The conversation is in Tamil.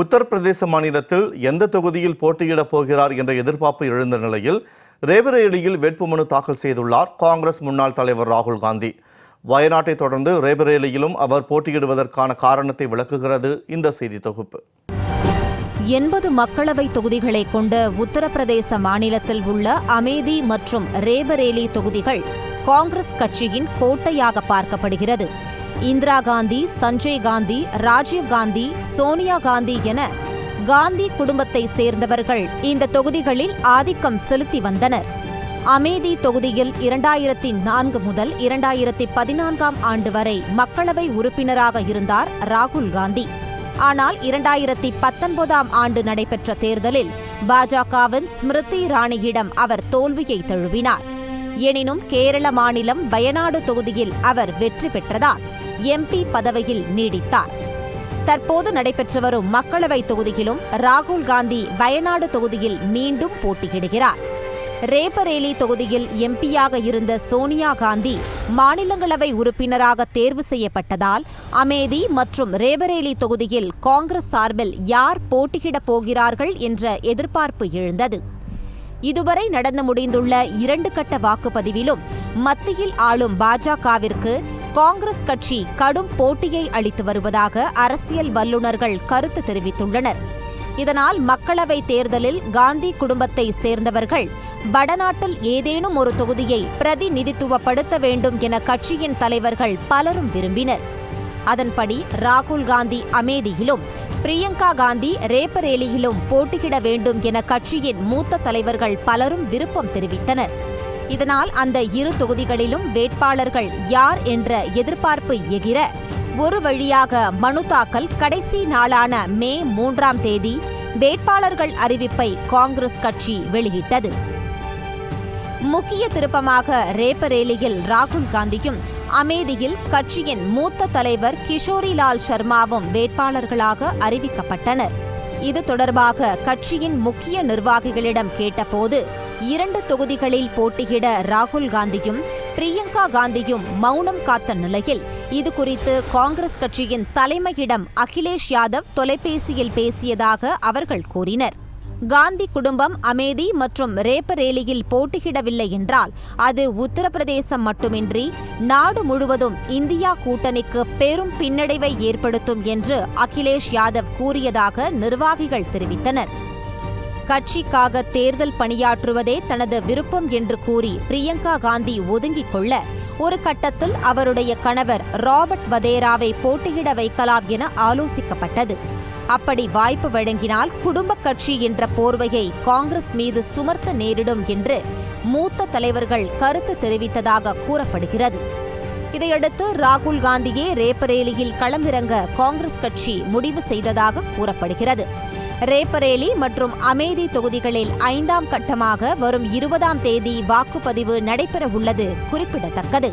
உத்தரப்பிரதேச மாநிலத்தில் எந்த தொகுதியில் போட்டியிடப் போகிறார் என்ற எதிர்பார்ப்பு எழுந்த நிலையில் ரேபரேலியில் வேட்புமனு தாக்கல் செய்துள்ளார் காங்கிரஸ் முன்னாள் தலைவர் ராகுல் காந்தி. வயநாட்டை தொடர்ந்து ரேபரேலியிலும் அவர் போட்டியிடுவதற்கான காரணத்தை விளக்குகிறது இந்த செய்தி தொகுப்பு. எண்பது மக்களவை தொகுதிகளை கொண்ட உத்தரப்பிரதேச மாநிலத்தில் உள்ள அமேதி மற்றும் ரேபரேலி தொகுதிகள் காங்கிரஸ் கட்சியின் கோட்டையாக பார்க்கப்படுகிறது. இந்திரா காந்தி சஞ்சய் காந்தி ராஜீவ் காந்தி சோனியா காந்தி என காந்தி குடும்பத்தை சேர்ந்தவர்கள் இந்த தொகுதிகளில் ஆதிக்கம் செலுத்தி வந்தனர். அமேதி தொகுதியில் இரண்டாயிரத்தி நான்கு முதல் இரண்டாயிரத்தி பதினான்காம் ஆண்டு வரை மக்களவை உறுப்பினராக இருந்தார் ராகுல் காந்தி. ஆனால் இரண்டாயிரத்தி பத்தொன்பதாம் ஆண்டு நடைபெற்ற தேர்தலில் பாஜகவின் ஸ்மிருதி இராணியிடம் அவர் தோல்வியை தழுவினார். எனினும் கேரள மாநிலம் வயநாடு தொகுதியில் அவர் வெற்றி பெற்றதால் எம்பி பதவியில் நீடித்தார். தற்போது நடைபெற்று வரும் மக்களவை தொகுதியிலும் ராகுல் காந்தி வயநாடு தொகுதியில் மீண்டும் போட்டியிடுகிறார். ரேபரேலி தொகுதியில் எம்பியாக இருந்த சோனியா காந்தி மாநிலங்களவை உறுப்பினராக தேர்வு செய்யப்பட்டதால் அமேதி மற்றும் ரேபரேலி தொகுதியில் காங்கிரஸ் சார்பில் யார் போட்டியிடப் போகிறார்கள் என்ற எதிர்பார்ப்பு எழுந்தது. இதுவரை நடந்து முடிந்துள்ள இரண்டு கட்ட வாக்குப்பதிவிலும் மத்தியில் ஆளும் பாஜகவிற்கு காங்கிரஸ் கட்சி கடும் போட்டியை அளித்து வருவதாக அரசியல் வல்லுநர்கள் கருத்து தெரிவித்துள்ளனர். இதனால் மக்களவை தேர்தலில் காந்தி குடும்பத்தை சேர்ந்தவர்கள் வடநாட்டில் ஏதேனும் ஒரு தொகுதியை பிரதிநிதித்துவப்படுத்த வேண்டும் என கட்சியின் தலைவர்கள் பலரும் விரும்பினர். அதன்படி ராகுல் காந்தி அமேதியிலும் பிரியங்கா காந்தி ரேபரேலியிலும் போட்டியிட வேண்டும் என கட்சியின் மூத்த தலைவர்கள் பலரும் விருப்பம் தெரிவித்தனர். இதனால் அந்த இரு தொகுதிகளிலும் வேட்பாளர்கள் யார் என்ற எதிர்பார்ப்பு எகிர ஒரு வழியாக மனு தாக்கல் கடைசி நாளான மே மூன்றாம் தேதி வேட்பாளர்கள் அறிவிப்பை காங்கிரஸ் கட்சி வெளியிட்டது. முக்கிய திருப்பமாக ரேபரேலியில் ராகுல் காந்தியும் அமேதியில் கட்சியின் மூத்த தலைவர் கிஷோரிலால் சர்மாவும் வேட்பாளர்களாக அறிவிக்கப்பட்டனர். இது தொடர்பாக கட்சியின் முக்கிய நிர்வாகிகளிடம் கேட்டபோது இரண்டு தொகுதிகளில் போட்டியிட ராகுல் காந்தியும் பிரியங்கா காந்தியும் மௌனம் காத்த நிலையில் இது குறித்து காங்கிரஸ் கட்சியின் தலைமையிடம் அகிலேஷ் யாதவ் தொலைபேசியில் பேசியதாக அவர்கள் கூறினர். காந்தி குடும்பம் அமேதி மற்றும் ரேபரேலியில் போட்டியிடவில்லை என்றால் அது உத்தரப்பிரதேசம் மட்டுமின்றி நாடு முழுவதும் இந்தியா கூட்டணிக்கு பெரும் பின்னடைவை ஏற்படுத்தும் என்று அகிலேஷ் யாதவ் கூறியதாக நிர்வாகிகள் தெரிவித்தனர். கட்சிக்காக தேர்தல் பணியாற்றுவதே தனது விருப்பம் என்று கூறி பிரியங்கா காந்தி ஒதுங்கிக் கொள்ள ஒரு கட்டத்தில் அவருடைய கணவர் ராபர்ட் வதேராவை போட்டியிட வைக்கலாம் என ஆலோசிக்கப்பட்டது. அப்படி வாய்ப்பு வழங்கினால் குடும்ப கட்சி என்ற போர்வையை காங்கிரஸ் மீது சுமர்த்த நேரிடும் என்று மூத்த தலைவர்கள் கருத்து தெரிவித்ததாக கூறப்படுகிறது. இதையடுத்து ராகுல் காந்தியே ரேபரேலியில் களமிறங்க காங்கிரஸ் கட்சி முடிவு செய்ததாக கூறப்படுகிறது. ரேபரேலி மற்றும் அமேதி தொகுதிகளில் ஐந்தாம் கட்டமாக வரும் இருபதாம் தேதி வாக்குப்பதிவு நடைபெறவுள்ளது குறிப்பிடத்தக்கது.